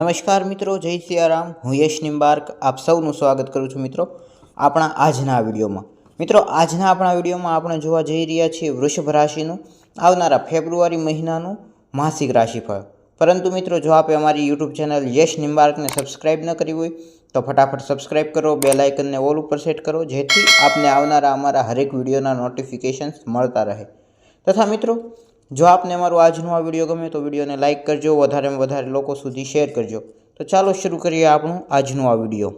નમસ્કાર મિત્રો, જય સિયારામ. હું યશ નિમ્બાર્ક આપ સૌનું સ્વાગત કરું છું મિત્રો આપણા આજના વિડીયોમાં. મિત્રો, આજના આપણા વિડીયોમાં આપણે જોવા જઈ રહ્યા છીએ વૃષભ રાશિનું. આવનારા ફેબ્રુઆરી મહિનાનું માસિક રાશિફળ. પરંતુ મિત્રો, જો આપે અમારી યુટ્યુબ ચેનલ યશ નિમ્બાર્કને સબસ્ક્રાઇબ ન કરી હોય, તો ફટાફટ સબસ્ક્રાઇબ કરો, બે લાઇકનને ઓલ ઉપર સેટ કરો, જેથી આપને આવનારા અમારા હરેક વિડીયોના નોટિફિકેશન્સ મળતા રહે. તથા મિત્રો જો આપને અમારું આજનો આ વીડિયો ગમે તો વિડીયોને લાઇક કરજો, વધારેમાં વધારે લોકો સુધી શેર કરજો. તો ચાલો શરૂ કરીએ આપણું આજનું આ વીડિયો.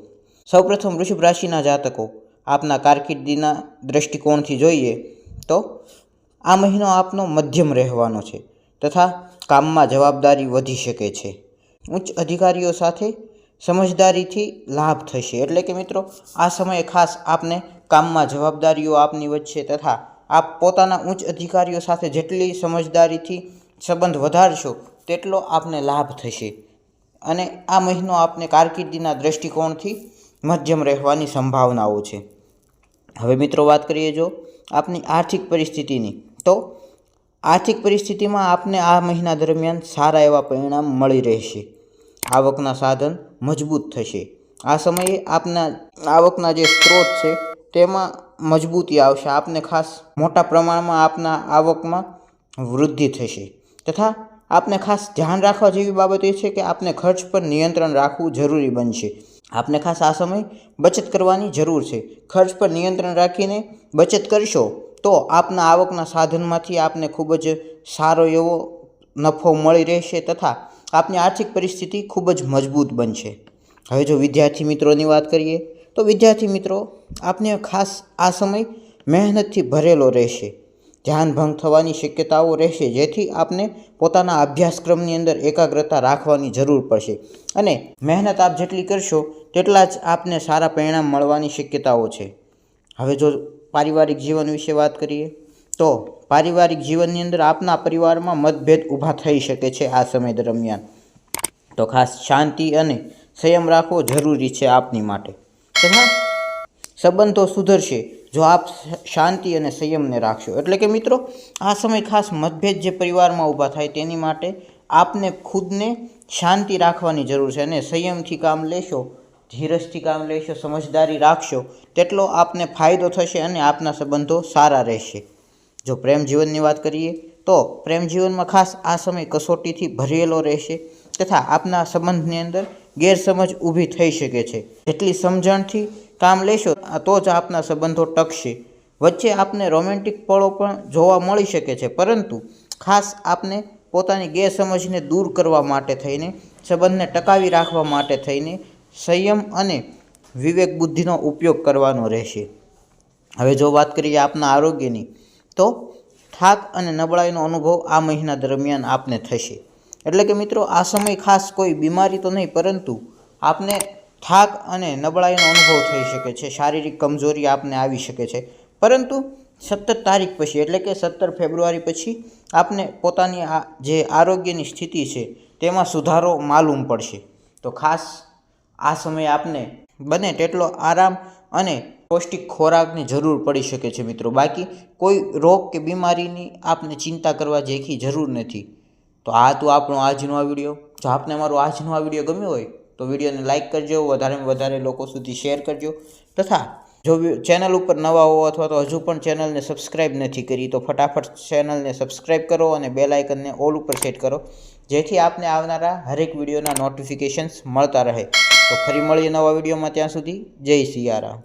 સૌપ્રથમ વૃષભ રાશિના જાતકો, આપના કારકિર્દીના દૃષ્ટિકોણથી જોઈએ તો આ મહિનો આપનો મધ્યમ રહેવાનો છે તથા કામમાં જવાબદારી વધી શકે છે. ઉચ્ચ અધિકારીઓ સાથે સમજદારીથી લાભ થશે. એટલે કે મિત્રો, આ સમયે ખાસ આપને કામમાં જવાબદારીઓ આપની વચ્ચે તથા આપ પોતાના ઉચ્ચ અધિકારીઓ સાથે જેટલી સમજદારીથી સંબંધ વધારશો, તેટલો આપને લાભ થશે. અને આ મહિનો આપને કારકિર્દીના દૃષ્ટિકોણથી મધ્યમ રહેવાની સંભાવનાઓ છે. હવે મિત્રો વાત કરીએ જો આપની આર્થિક પરિસ્થિતિની, તો આર્થિક પરિસ્થિતિમાં આપને આ મહિના દરમિયાન સારા એવા પરિણામ મળી રહેશે. આવકના સાધન મજબૂત થશે. આ સમયે આપના આવકના જે સ્ત્રોત છે, તેમાં મજબૂતી આવશે. આપને ખાસ મોટા પ્રમાણમાં આપના આવકમાં વૃદ્ધિ થશે. તથા આપને ખાસ ધ્યાન રાખવા જેવી બાબત એ છે કે આપને ખર્ચ પર નિયંત્રણ રાખવું જરૂરી બનશે. આપને ખાસ આ સમય બચત કરવાની જરૂર છે. ખર્ચ પર નિયંત્રણ રાખીને બચત કરશો તો આપના આવકના સાધનમાંથી આપને ખૂબ જ સારો એવો નફો મળી રહેશે તથા આપની આર્થિક પરિસ્થિતિ ખૂબ જ મજબૂત બનશે. હવે જો વિદ્યાર્થી મિત્રોની વાત કરીએ તો વિદ્યાર્થી મિત્રો, આપને ખાસ આ સમય મહેનતથી ભરેલો રહેશે. ધ્યાન ભંગ થવાની શક્યતાઓ રહેશે, જેથી આપને પોતાના અભ્યાસક્રમની અંદર એકાગ્રતા રાખવાની જરૂર પડશે. અને મહેનત આપ જેટલી કરશો, તેટલા જ આપને સારા પરિણામ મળવાની શક્યતાઓ છે. હવે જો પારિવારિક જીવન વિશે વાત કરીએ, તો પારિવારિક જીવનની અંદર આપના પરિવારમાં મતભેદ ઊભા થઈ શકે છે આ સમય દરમિયાન. તો ખાસ શાંતિ અને સંયમ રાખવો જરૂરી છે આપની માટે. તથા સંબંધો સુધરશે જો આપ શાંતિ અને સંયમને રાખશો. એટલે કે મિત્રો, આ સમય ખાસ મતભેદ જે પરિવારમાં ઊભા થાય તેની માટે આપને ખુદને શાંતિ રાખવાની જરૂર છે અને સંયમથી કામ લેશો, ધીરજથી કામ લેશો, સમજદારી રાખશો, તેટલો આપને ફાયદો થશે અને આપના સંબંધો સારા રહેશે. જો પ્રેમ જીવનની વાત કરીએ, તો પ્રેમ જીવનમાં ખાસ આ સમય કસોટીથી ભરેલો રહેશે તથા આપના સંબંધની અંદર ગેરસમજ ઊભી થઈ શકે છે. એટલી સમજણથી કામ લેશો તો જ આપના સંબંધો ટકશે. વચ્ચે આપને રોમેન્ટિક પળો પણ જોવા મળી શકે છે, પરંતુ ખાસ આપને પોતાની ગેરસમજને દૂર કરવા માટે થઈને, સંબંધને ટકાવી રાખવા માટે થઈને સંયમ અને વિવેક બુદ્ધિનો ઉપયોગ કરવાનો રહેશે. હવે જો વાત કરીએ આપના આરોગ્યની, તો થાક અને નબળાઈનો અનુભવ આ મહિના દરમિયાન આપને થશે. એટલે કે મિત્રો, આ સમય ખાસ કોઈ બીમારી તો નહીં, પરંતુ આપને થાક અને નબળાઈનો અનુભવ થઈ શકે છે. શારીરિક કમજોરી આપને આવી શકે છે. પરંતુ સત્તર તારીખ પછી, એટલે કે સત્તર ફેબ્રુઆરી પછી આપને પોતાની આ જે આરોગ્યની સ્થિતિ છે, તેમાં સુધારો માલુમ પડશે. તો ખાસ આ સમયે આપને બને તેટલો આરામ અને પૌષ્ટિક ખોરાકની જરૂર પડી શકે છે મિત્રો. બાકી કોઈ રોગ કે બીમારીની આપને ચિંતા કરવા જેખી જરૂર નથી. તો આ તો આપણો આજનો આ વીડિયો. જો આપને મારો આજનો આ વીડિયો ગમ્યો હોય, તો વિડીયોને લાઇક કરજો વધારેમાં વધારે લોકો સુધી શેર કરજો. તથા, જો ચેનલ ઉપર નવા હો અથવા તો હજુ પણ ચેનલને સબસ્ક્રાઈબ નથી કરી, તો ફટાફટ ચેનલને સબસ્ક્રાઈબ કરો અને બેલ આઇકનને ઓલ ઉપર સેટ કરો. જેથી આપને આવનારા હરેક વિડીયોના નોટિફિકેશન્સ મળતા રહે. તો ફરી મળીએ નવા વિડીયોમાં ત્યાં સુધી. જય સિયારામ.